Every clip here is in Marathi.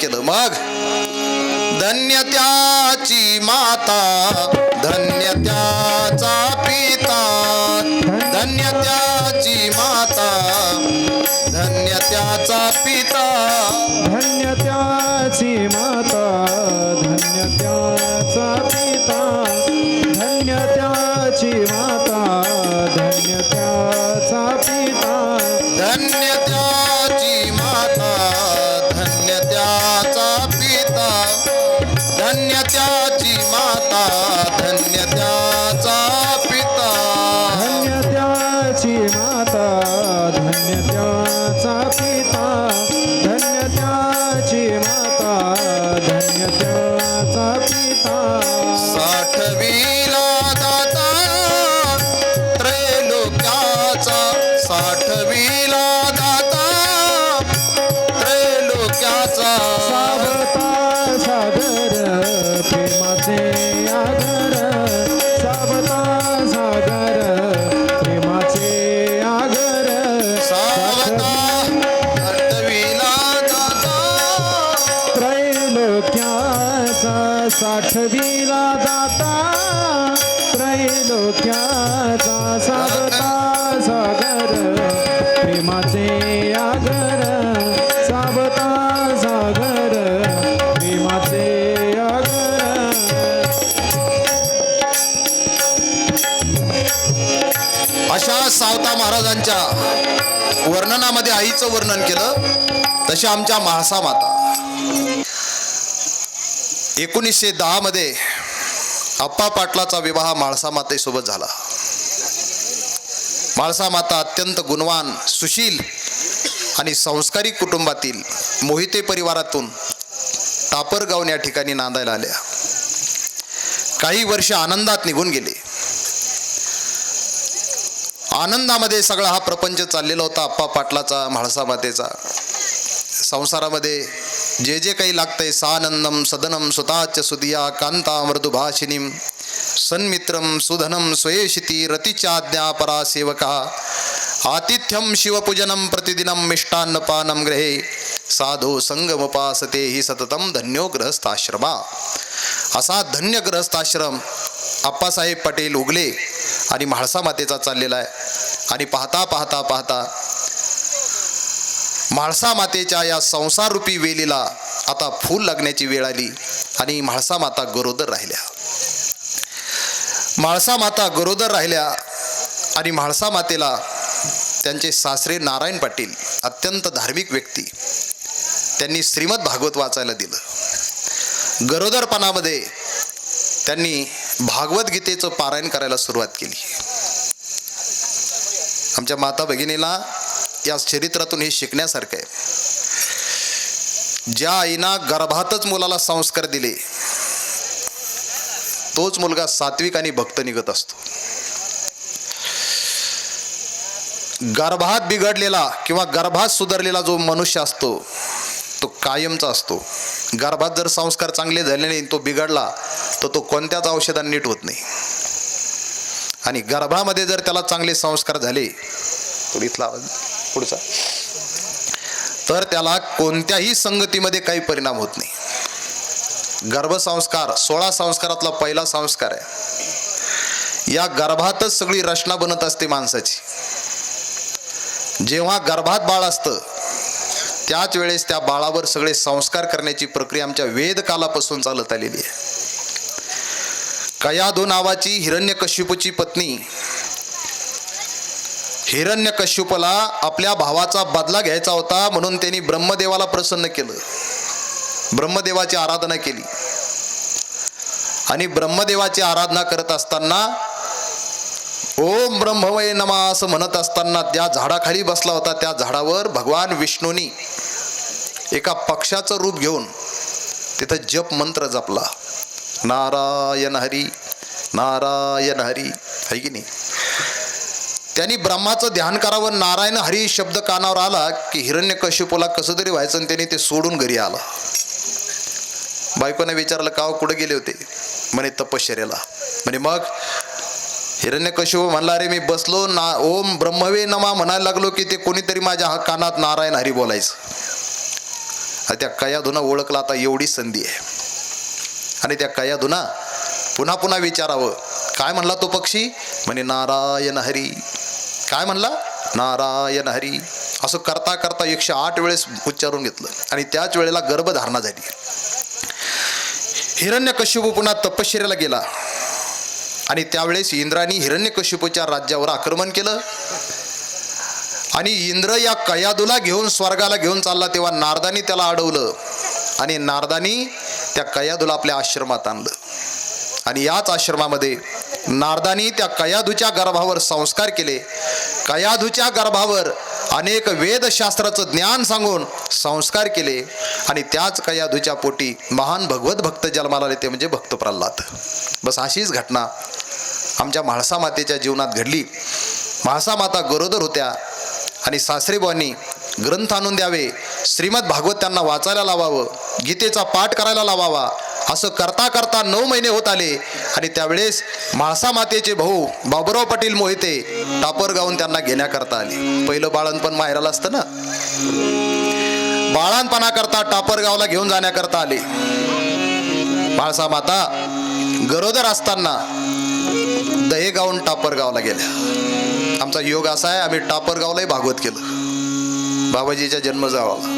केलं. मग? धन्य त्याची माता धन्य त्याचा पिता. साठविला दाता त्रैलोक्याचा सावता सागर प्रेमाचे आगर सावता सागर प्रेमाचे आगर सावता आठविला दाता. त्रैलोक्याचा साठविला दाता. प्रेमाचे आगर सावता सागर प्रेमाचे आगर. अशा सावता महाराजांच्या वर्णनामध्ये आईचं वर्णन केलं तसे आमच्या महासा माता एकोणीसशे दहा मध्ये पाटलाचा विवाह म्हाळसा मातेसोबत झाला. म्हाळसा माता अत्यंत गुणवान सुशील आणि संस्कारिक कुटुंबातील मोहिते परिवारातून तापरगावन या ठिकाणी नांदायला आल्या. काही वर्ष आनंदात निघून गेले. आनंदामध्ये सगळा हा प्रपंच चाललेला होता आप्पा पाटलाचा म्हाळसा मातेचा संसारामध्ये जे जे काही लागतंय सानंदम सदनम सुताच सुदिया कांता मृदुभाषिनीम सन्मित्रम सुधनम स्वयशिती रतिचाज्ञा परा सेवका। आतिथ्यम शिवपूजनम प्रतिदिनम मिष्टान्नपानम ग्रहे साधो संगमपासते ही सततम धन्यो ग्रहस्थाश्रमा असा धन्य ग्रहस्थाश्रम आप्पासाहेब पटेल उगले आणि म्हाळसा मातेचा चाललेला आहे. आणि पाहता पाहता पाहता म्हाळसा मातेच्या या संसाररूपी वेलीला आता फूल लागण्याची वेळ आली आणि म्हाळसा माता गरोदर राहिल्या. म्हाळसा माता गरोदर राहिल्या आणि म्हाळसा मातेला त्यांचे सासरे नारायण पाटील अत्यंत धार्मिक व्यक्ती त्यांनी श्रीमद भागवत वाचायला दिलं. गरोदरपणामध्ये त्यांनी भागवत गीतेचं पारायण करायला सुरुवात केली. आमच्या माता भगिनीला या चरित्रातून हे शिकण्यासारखं आहे. ज्या आईना गर्भातच मुलाला संस्कार दिले तोच मुलगा सात्विक आणि भक्त निघत असतो. गर्भात बिघडलेला किंवा गर्भात सुधारलेला जो मनुष्य असतो तो कायमचा असतो. गर्भात जर संस्कार चांगले झाले नाही तो बिघडला तर तो कोणत्याच औषधाने नीट होत नाही. आणि गर्भामध्ये जर त्याला चांगले संस्कार झाले इथला आवाज पुढचा तर त्याला कोणत्याही संगतीमध्ये काही परिणाम होत नाही. गर्भसंस्कार सोळा संस्कारातला पहिला संस्कार आहे. या गर्भातच सगळी रचना बनत असते माणसाची. जेव्हा गर्भात बाळ असतं त्याच वेळेस त्या बाळावर सगळे संस्कार करण्याची प्रक्रिया आमच्या वेदकालापासून चालत आलेली आहे. कयाधो नावाची हिरण्यकश्यपूची पत्नी हिरण्यकश्यूपला आपल्या भावाचा बदला घ्यायचा होता म्हणून त्यांनी ब्रह्मदेवाला प्रसन्न केलं. ब्रह्मदेवाची आराधना केली. आणि ब्रह्मदेवाची आराधना करत असताना ओम ब्रह्मवय नमा असं म्हणत असताना त्या झाडाखाली बसला होता. त्या झाडावर भगवान विष्णूनी एका पक्षाचं रूप घेऊन तिथं जप मंत्र जपला. नारायण हरी नारायण हरी है की नाही? त्यांनी ब्रह्माचं ध्यान करावं. नारायण हरी शब्द कानावर आला की हिरण्य कश्यपूला कसं तरी व्हायचं आणि त्याने ते सोडून घरी आला. बायकोने विचारलं का कुठं कुठे गेले होते? म्हणे तपश्चर्याला. म्हणे मग? हिरण्य म्हणला अरे मी बसलो ना ओम ब्रह्मवे नमा म्हणायला लागलो की ते कोणीतरी माझ्या हा कानात नारायण हरी बोलायचं. त्या कयाधुना ओळखला आता एवढी संधी आहे. आणि त्या कयाधुना पुन्हा पुन्हा विचारावं काय म्हणला तो पक्षी? म्हणे नारायण हरी. काय म्हणला? नारायण हरी. असं करता करता एकशे आठ वेळेस उच्चारून घेतलं. आणि त्याच वेळेला गर्भधारणा झाली. हिरण्यकश्यपू पुन्हा तपश्चर्याला गेला. आणि त्यावेळेस इंद्राने हिरण्यकशिपूच्या राज्यावर आक्रमण केलं. आणि इंद्र या कयादूला घेऊन स्वर्गाला घेऊन चालला तेव्हा नारदानी त्याला अडवलं. आणि नारदानी त्या कयादूला आपल्या आश्रमात आणलं. आणि याच आश्रमामध्ये नारदानी त्या कयादूच्या गर्भावर संस्कार केले. कयादूच्या गर्भावर अनेक वेदशास्त्राचं ज्ञान सांगून संस्कार केले. आणि त्याच कयाधूच्या पोटी महान भगवत भक्त जन्माला आले ते म्हणजे भक्त प्रल्हाद बस अशीच घटना आमच्या म्हाळसा मातेच्या जीवनात घडली. म्हाळसा माता गरोदर होत्या आणि सासरेबांनी ग्रंथ आणून द्यावे. श्रीमद भागवत त्यांना वाचायला लावावं. गीतेचा पाठ करायला लावावा. असं करता करता नऊ महिने होत आले. आणि त्यावेळेस म्हाळसा मातेचे भाऊ बाबुराव पाटील मोहिते टापर गाऊन त्यांना घेण्याकरता आले. पहिलं बाळणपण माहेराला असतं ना? बाळणपणाकरता टापरगावला घेऊन जाण्याकरता आले. म्हाळसा माता गरोदर असताना दहेगावून टापरगावला गेल्या. आमचा योग असा आहे आम्ही टापरगावलाही भागवत केलं. बाबाजीच्या जन्मजावाला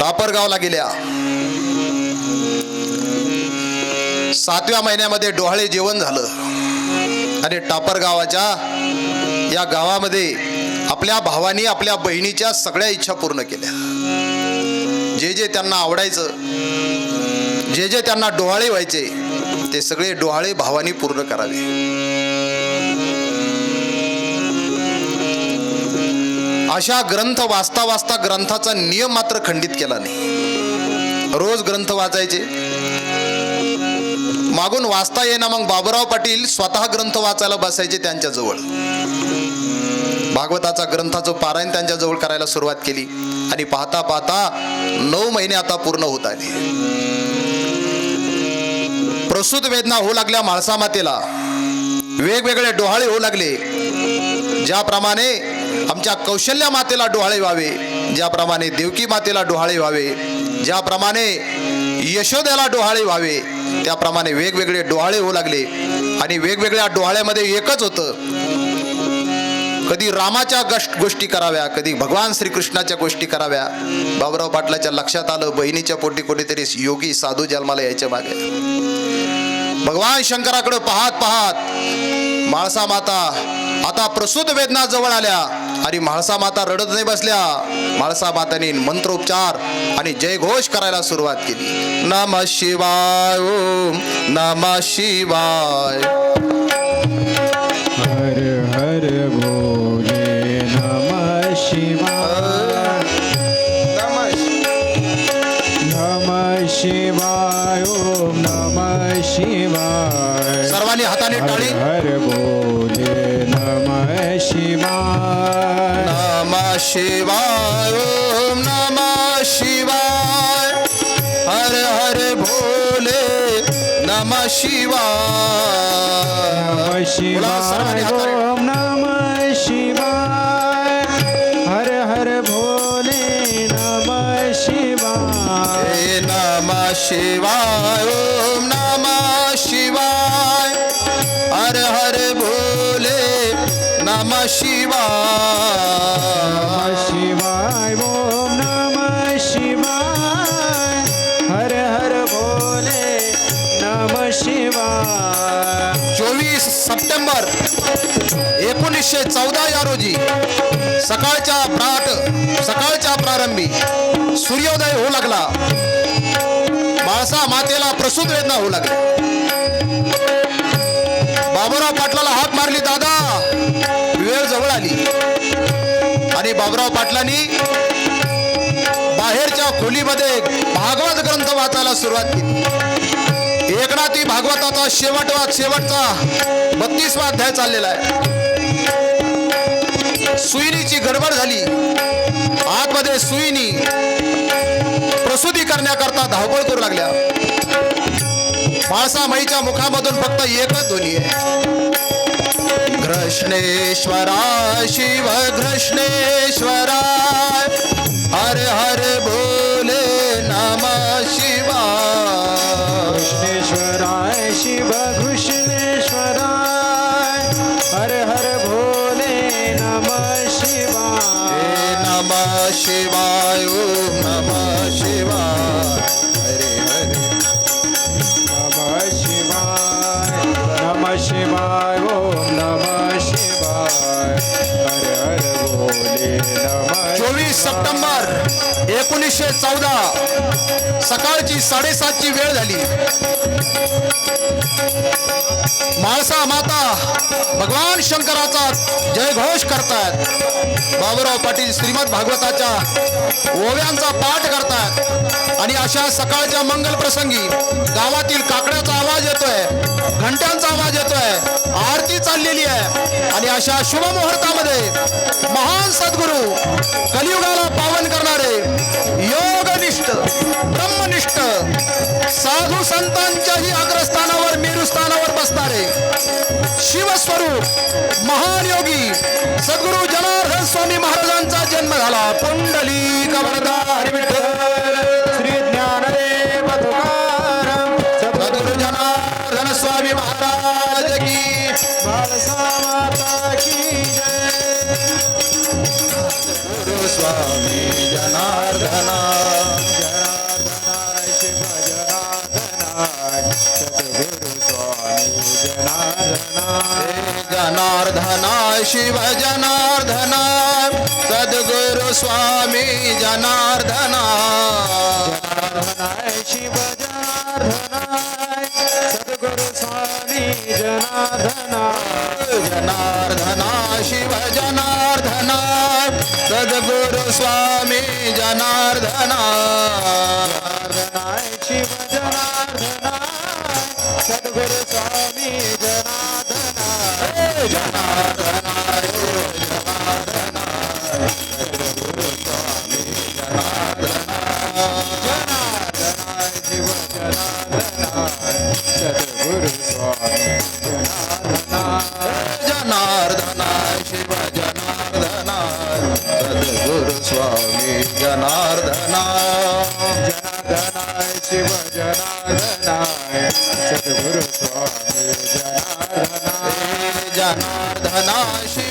टापरगावला गेल्या. सातव्या महिन्यामध्ये डोहाळे जेवण झालं. आणि टापरगावाच्या या गावामध्ये आपल्या भावानी आपल्या बहिणीच्या सगळ्या इच्छा पूर्ण केल्या. जे जे त्यांना आवडायचं जे जे त्यांना डोहाळे व्हायचे ते सगळे डोहाळे भावानी पूर्ण करावे. अशा ग्रंथ वाचता वाचता ग्रंथाचा नियम मात्र खंडित केला नाही. रोज ग्रंथ वाचायचे मागून वाचता येईना मग बाबुराव पाटील स्वतः ग्रंथ वाचायला बसायचे त्यांच्याजवळ. भागवताचा ग्रंथाचं पारायण त्यांच्याजवळ करायला सुरुवात केली आणि पाहता पाहता नऊ महिने आता पूर्ण होत आले. प्रसूत वेदना होऊ लागल्या म्हाळसा मातेला. वेगवेगळे डोहाळे होऊ लागले. ज्याप्रमाणे आमच्या कौशल्या मातेला डोहाळे व्हावे ज्याप्रमाणे देवकी मातेला डोहाळे व्हावे ज्याप्रमाणे यशोद्याला डोहाळे व्हावे त्याप्रमाणे वेगवेगळे डोहाळे होऊ लागले. आणि वेगवेगळ्या डोहाळ्यामध्ये एकच होतं. कधी रामाच्या गोष्टी कराव्या कधी भगवान श्रीकृष्णाच्या गोष्टी कराव्या. बाबुराव पाटलाच्या लक्षात आलं बहिणीच्या पोटी कोणीतरी योगी साधू जन्माला यायच्या मागे. भगवान शंकराकडे पाहत पाहत माळसा माता आता प्रसूत वेदना जवळ आल्या आणि म्हाळसा माता रडत नाही बसल्या. म्हाळसा माताने मंत्रोपचार आणि जयघोष करायला सुरुवात केली. नम शिवाय ओम नम शिवाय. हर हर भोले नम शिवाय. नम शिवाय. ओम नम शिवाय. सर्वांनी हाताने टाळी. शिवाय ओम नम शिवाय। हर हर भोले नम शिवाय। शिवाय ओम नम शिवाय। हर हर भोले नम शिवाय। नम शिवाय ओम नम शिवाय। हर हर भोले नम शिवाय। एकोणीसशे चौदा या रोजी सकाळच्या प्राट सकाळच्या प्रारंभी सूर्योदय होऊ लागला. बाळसा मातेला प्रसूत वेदना होऊ लागली. बाबुराव पाटलाला हाक मारली दादा वेळ जवळ आली. आणि बाबुराव पाटलांनी बाहेरच्या खोलीमध्ये भागवत ग्रंथ वाचायला सुरुवात केली. एकनाथी भागवताचा शेवटवा शेवटचा बत्तीसवा अध्याय चाललेला आहे. सुईनीची गडबड झाली. आतमध्ये सुईनी प्रसूती करण्याकरता धावपळ करू लागल्या. माळसा माईच्या मुखामधून फक्त एकच ध्वनी आहे. घृष्णेश्वरा शिव घृष्णेश्वरा हर हर भोले नम शिवा. कृष्णेश्वराय शिव कृष्णेश्वराय हर हर भोले शिवाय। नम शिवाय ओम नम शिवाय। हरे हरे। नम शिवाय। नम शिवाय ओम नम शिवाय। हर हर भोले नम चोवीस सप्टेंबर एकोणीसशे चौदा सकाळची साडेसातची वेळ झाली. माळसा माता भगवान शंकराचा जयघोष करतायत. बाबूराव पाटील श्रीमद भागवताच्या ओव्यांचा पाठ करतायत. आणि अशा सकाळच्या मंगल प्रसंगी गावातील काकड्याचा आवाज येतोय घंट्यांचा आवाज येतोय आरती चाललेली आहे. आणि अशा शुभ मुहूर्तामध्ये महान सद्गुरू कलियुगाला पावन करणारे योगनिष्ठ ब्रह्मनिष्ठ साधू संतांच्याही मेरुस्थानावर शिवस्वरूप महान योगी सद्गुरू जनार्दन स्वामी महाराजांचा जन्म झाला. पंडली कवरदार विठ्ठल श्री ज्ञानदेव तुकाराम सद्गुरू जनार्दन स्वामी महाराज की माता की गुरु स्वामी जनार्दना शिव सद्गुरु जनार्दनाय जनार्दना शिव जनार्दना सद्गुरु स्वामी जनार्दना जनार्दनाय शिव जनार्दनाय सद्गुरु स्वामी जनार्दनाय जनार्दना शिव जनार्दना सद्गुरु स्वामी जनार्दना जनार्दनाय शिव जनार्दनाय Obrigado. जनार्दना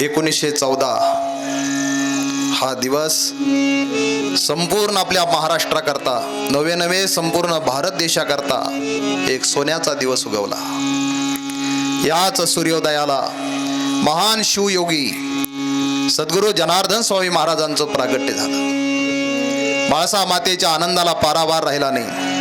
एकोणीसशे चौदा हा दिवस संपूर्ण आपल्या महाराष्ट्राकरता नवे नवे संपूर्ण भारत देशाकरता एक सोन्याचा दिवस उगवला. याच सूर्योदयाला महान शिवयोगी सद्गुरू जनार्दन स्वामी महाराजांचं प्रागट्य झालं. माळसा मातेच्या आनंदाला पारावार राहिला नाही.